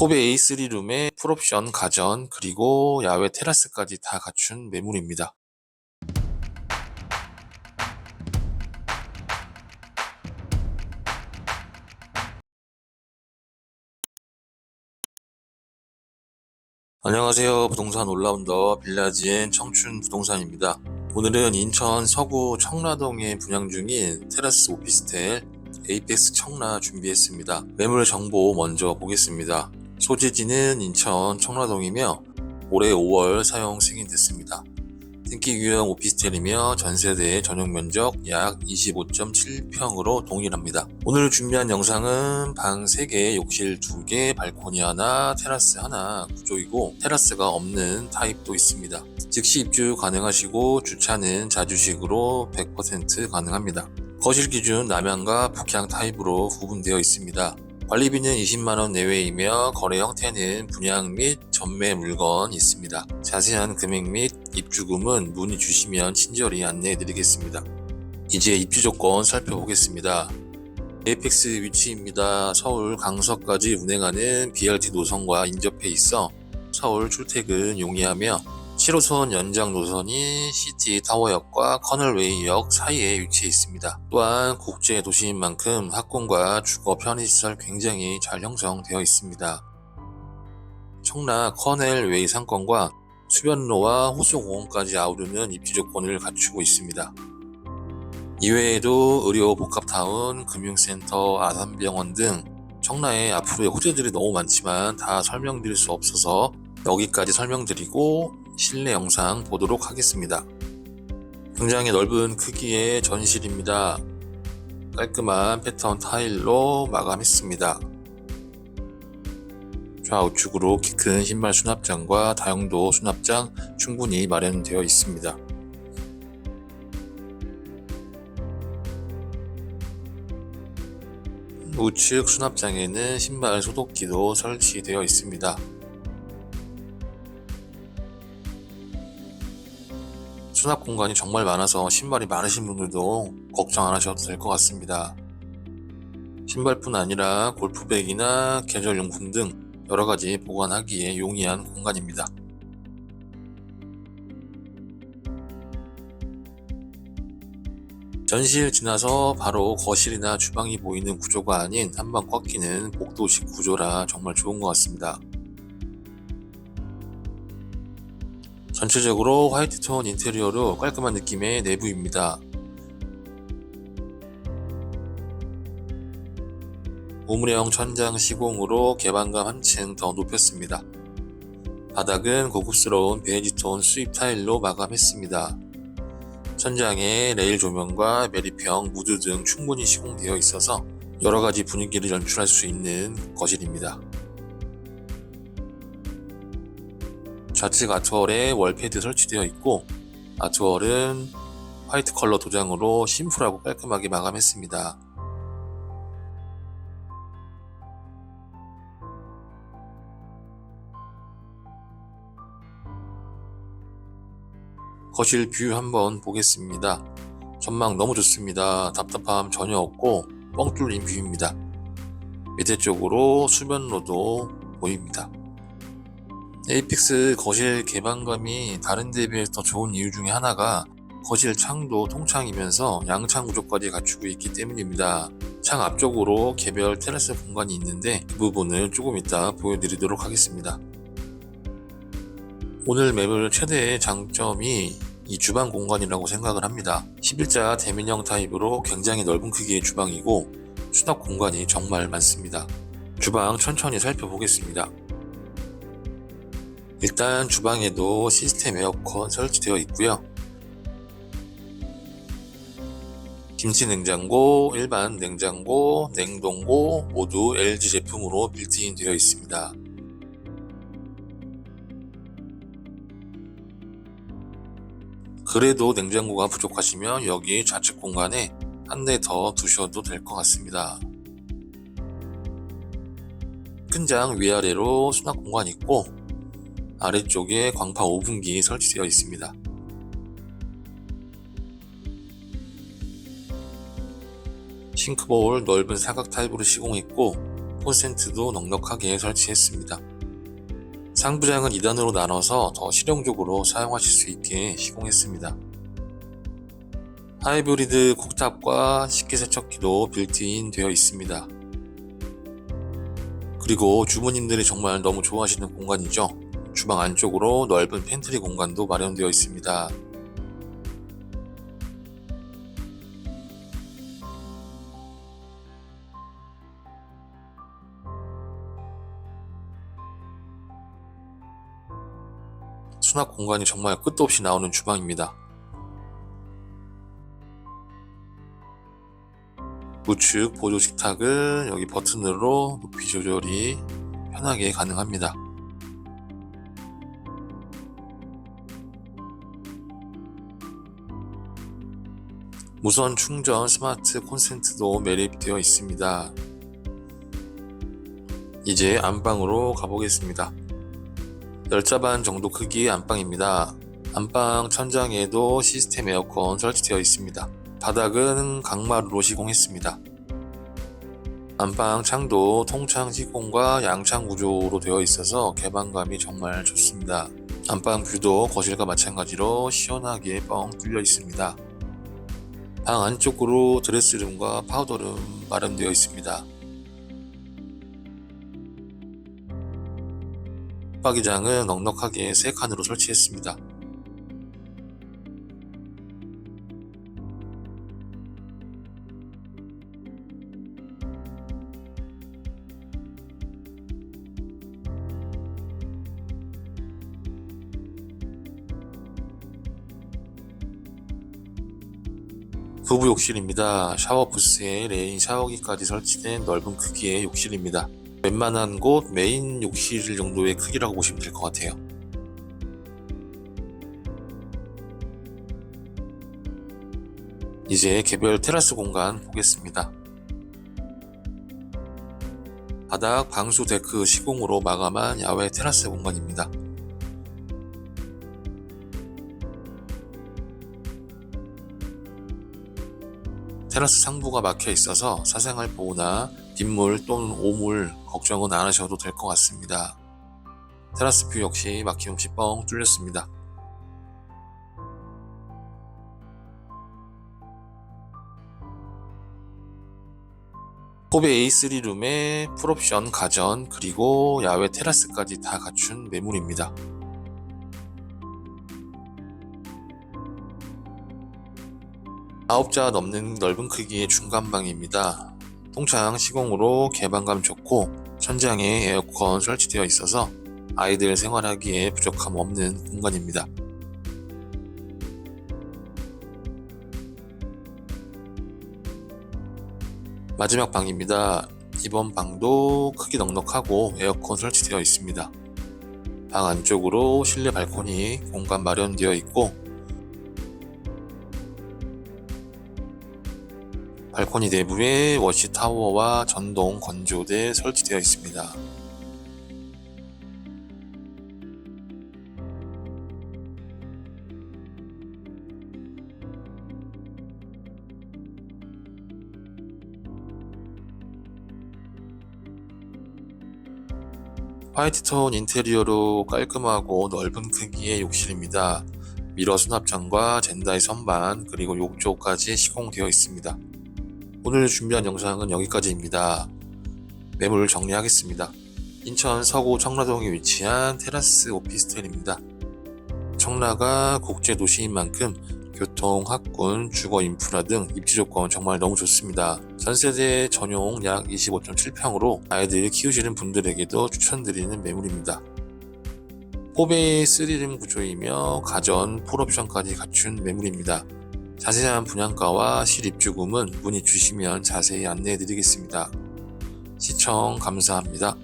코베 A3 룸에 풀옵션 가전 그리고 야외 테라스까지 다 갖춘 매물입니다. 안녕하세요. 부동산 올라운더 빌라지엔 청춘 부동산입니다. 오늘은 인천 서구 청라동에 분양 중인 테라스 오피스텔 에이펙스 청라 준비했습니다. 매물 정보 먼저 보겠습니다. 소재지는 인천 청라동이며 올해 5월 사용 승인됐습니다. 등기 유형 오피스텔이며 전세대 전용 면적 약 25.7평으로 동일합니다. 오늘 준비한 영상은 방 3개, 욕실 2개, 발코니 하나, 테라스 하나 구조이고 테라스가 없는 타입도 있습니다. 즉시 입주 가능하시고 주차는 자주식으로 100% 가능합니다. 거실 기준 남향과 북향 타입으로 구분되어 있습니다. 관리비는 20만원 내외이며 거래 형태는 분양 및 전매 물건 있습니다. 자세한 금액 및 입주금은 문의 주시면 친절히 안내해 드리겠습니다. 이제 입주 조건 살펴보겠습니다. 에이펙스 위치입니다. 서울 강서까지 운행하는 BRT 노선과 인접해 있어 서울 출퇴근 용이하며 7호선 연장 노선이 시티 타워역과 커널웨이역 사이에 위치해 있습니다. 또한 국제 도시인 만큼 학군과 주거 편의시설 굉장히 잘 형성되어 있습니다. 청라 커넬웨이 상권과 수변로와 호수공원까지 아우르는 입지 조건을 갖추고 있습니다. 이외에도 의료 복합타운, 금융센터, 아산병원 등 청라에 앞으로의 호재들이 너무 많지만 다 설명드릴 수 없어서 여기까지 설명드리고 실내 영상 보도록 하겠습니다. 굉장히 넓은 크기의 전실입니다. 깔끔한 패턴 타일로 마감했습니다. 좌우측으로 키 큰 신발 수납장과 다용도 수납장 충분히 마련되어 있습니다. 우측 수납장에는 신발 소독기도 설치되어 있습니다. 수납 공간이 정말 많아서 신발이 많으신 분들도 걱정 안 하셔도 될 것 같습니다. 신발뿐 아니라 골프백이나 계절용품 등 여러 가지 보관하기에 용이한 공간입니다. 전실 지나서 바로 거실이나 주방이 보이는 구조가 아닌 한방 꺾이는 복도식 구조라 정말 좋은 것 같습니다. 전체적으로 화이트 톤 인테리어로 깔끔한 느낌의 내부입니다. 우물형 천장 시공으로 개방감 한층 더 높였습니다. 바닥은 고급스러운 베이지톤 수입 타일로 마감했습니다. 천장에 레일 조명과 메리평, 무드 등 충분히 시공되어 있어서 여러 가지 분위기를 연출할 수 있는 거실입니다. 좌측 아트월에 월패드 설치되어 있고 아트월은 화이트 컬러 도장으로 심플하고 깔끔하게 마감했습니다. 거실 뷰 한번 보겠습니다. 전망 너무 좋습니다. 답답함 전혀 없고 뻥 뚫린 뷰입니다. 밑에 쪽으로 수면로도 보입니다. 에이픽스 거실 개방감이 다른 데 비해서 더 좋은 이유 중에 하나가 거실 창도 통창이면서 양창 구조까지 갖추고 있기 때문입니다. 창 앞쪽으로 개별 테라스 공간이 있는데 그 부분을 조금 이따 보여드리도록 하겠습니다. 오늘 매물 최대의 장점이 이 주방 공간이라고 생각을 합니다. 11자 대민형 타입으로 굉장히 넓은 크기의 주방이고 수납 공간이 정말 많습니다. 주방 천천히 살펴보겠습니다. 일단 주방에도 시스템 에어컨 설치되어 있고요. 김치 냉장고, 일반 냉장고, 냉동고 모두 LG 제품으로 빌트인 되어 있습니다. 그래도 냉장고가 부족하시면 여기 좌측 공간에 한 대 더 두셔도 될 것 같습니다. 큰 장 위아래로 수납 공간 있고 아래쪽에 광파 오븐기 설치되어 있습니다. 싱크볼 넓은 사각 타입으로 시공했고 콘센트도 넉넉하게 설치했습니다. 상부장은 2단으로 나눠서 더 실용적으로 사용하실 수 있게 시공했습니다. 하이브리드 쿡탑과 식기세척기도 빌트인 되어 있습니다. 그리고 주부님들이 정말 너무 좋아하시는 공간이죠. 주방 안쪽으로 넓은 팬트리 공간도 마련되어 있습니다. 수납 공간이 정말 끝도 없이 나오는 주방입니다. 우측 보조 식탁을 여기 버튼으로 높이 조절이 편하게 가능합니다. 무선 충전 스마트 콘센트도 매립되어 있습니다. 이제 안방으로 가보겠습니다. 열자반 정도 크기의 안방입니다. 안방 천장에도 시스템 에어컨 설치되어 있습니다. 바닥은 강마루로 시공했습니다. 안방 창도 통창 시공과 양창 구조로 되어 있어서 개방감이 정말 좋습니다. 안방 뷰도 거실과 마찬가지로 시원하게 뻥 뚫려 있습니다. 방 안쪽으로 드레스룸과 파우더룸 마련되어 있습니다. 붙박이장은 넉넉하게 3칸으로 설치했습니다. 부부 욕실입니다. 샤워 부스에 레인 샤워기까지 설치된 넓은 크기의 욕실입니다. 웬만한 곳 메인 욕실 정도의 크기라고 보시면 될 것 같아요. 이제 개별 테라스 공간 보겠습니다. 바닥 방수 데크 시공으로 마감한 야외 테라스 공간입니다. 테라스 상부가 막혀 있어서 사생활 보호나 빗물 또는 오물 걱정은 안 하셔도 될 것 같습니다. 테라스 뷰 역시 막힘없이 뻥 뚫렸습니다. 포베 A3룸에 풀옵션 가전 그리고 야외 테라스까지 다 갖춘 매물입니다. 아홉자 넘는 넓은 크기의 중간방입니다. 통창 시공으로 개방감 좋고 천장에 에어컨 설치되어 있어서 아이들 생활하기에 부족함 없는 공간입니다. 마지막 방입니다. 이번 방도 크기 넉넉하고 에어컨 설치되어 있습니다. 방 안쪽으로 실내 발코니 공간 마련되어 있고 발코니 내부에 워시 타워와 전동 건조대 설치되어 있습니다. 화이트톤 인테리어로 깔끔하고 넓은 크기의 욕실입니다. 미러 수납장과 젠다이 선반 그리고 욕조까지 시공되어 있습니다. 오늘 준비한 영상은 여기까지입니다. 매물 정리하겠습니다. 인천 서구 청라동에 위치한 테라스 오피스텔입니다. 청라가 국제 도시인 만큼 교통, 학군, 주거 인프라 등 입지 조건 정말 너무 좋습니다. 전세대 전용 약 25.7평으로 아이들 키우시는 분들에게도 추천드리는 매물입니다. 포베이 3룸 구조이며 가전, 풀옵션까지 갖춘 매물입니다. 자세한 분양가와 실입주금은 문의 주시면 자세히 안내해 드리겠습니다. 시청 감사합니다.